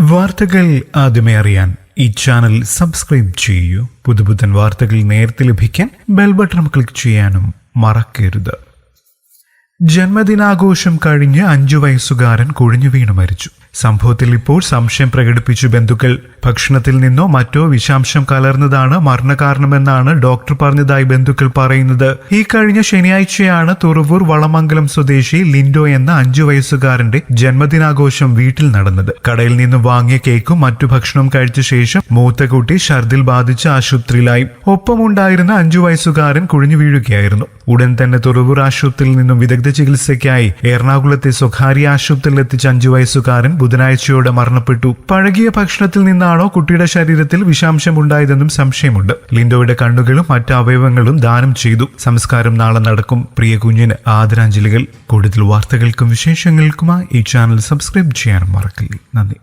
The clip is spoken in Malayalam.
വാർത്തകൾ ആദ്യമേ അറിയാൻ ഈ ചാനൽ സബ്സ്ക്രൈബ് ചെയ്യൂ. പുതുപുത്തൻ വാർത്തകൾ നേരത്തെ ലഭിക്കാൻ ബെൽ ബട്ടൺ ക്ലിക്ക് ചെയ്യാനും മറക്കരുത്. ജന്മദിനാഘോഷം കഴിഞ്ഞ് അഞ്ചു വയസ്സുകാരൻ കുഴിഞ്ഞു വീണു മരിച്ചു. സംഭവത്തിൽ ഇപ്പോൾ സംശയം പ്രകടിപ്പിച്ചു ബന്ധുക്കൾ. ഭക്ഷണത്തിൽ നിന്നോ മറ്റോ വിഷാംശം കലർന്നതാണ് മരണകാരണമെന്നാണ് ഡോക്ടർ പറഞ്ഞതായി ബന്ധുക്കൾ പറയുന്നത്. ഈ കഴിഞ്ഞ ശനിയാഴ്ചയാണ് തുറവൂർ വളമംഗലം സ്വദേശി ലിൻഡോ എന്ന അഞ്ചു വയസ്സുകാരന്റെ ജന്മദിനാഘോഷം വീട്ടിൽ നടന്നത്. കടയിൽ നിന്ന് വാങ്ങിയ കേക്കും മറ്റു ഭക്ഷണവും കഴിച്ച ശേഷം മൂത്ത കുട്ടി ഛർദിൽ ബാധിച്ച് ആശുപത്രിയിലായി. ഒപ്പമുണ്ടായിരുന്ന അഞ്ചു വയസ്സുകാരൻ കുഴിഞ്ഞു വീഴുകയായിരുന്നു. ഉടൻ തന്നെ തുറവൂർ ആശുപത്രിയിൽ നിന്നും വിദഗ്ധ ചികിത്സയ്ക്കായി എറണാകുളത്തെ സ്വകാര്യ ആശുപത്രിയിൽ എത്തിച്ച അഞ്ചു വയസ്സുകാരൻ ബുധനാഴ്ചയോടെ മരണപ്പെട്ടു. പഴകിയ ഭക്ഷണത്തിൽ നിന്നാണോ കുട്ടിയുടെ ശരീരത്തിൽ വിഷാംശം ഉണ്ടായതെന്നും സംശയമുണ്ട്. ലിൻഡോയുടെ കണ്ണുകളും മറ്റ് അവയവങ്ങളും ദാനം ചെയ്തു. സംസ്കാരം നാളെ നടക്കും. പ്രിയ കുഞ്ഞിന് ആദരാഞ്ജലികൾ. കൂടുതൽ വാർത്തകൾക്കും വിശേഷങ്ങൾക്കുമായി ഈ ചാനൽ സബ്സ്ക്രൈബ് ചെയ്യാനും മറക്കില്ലേ. നന്ദി.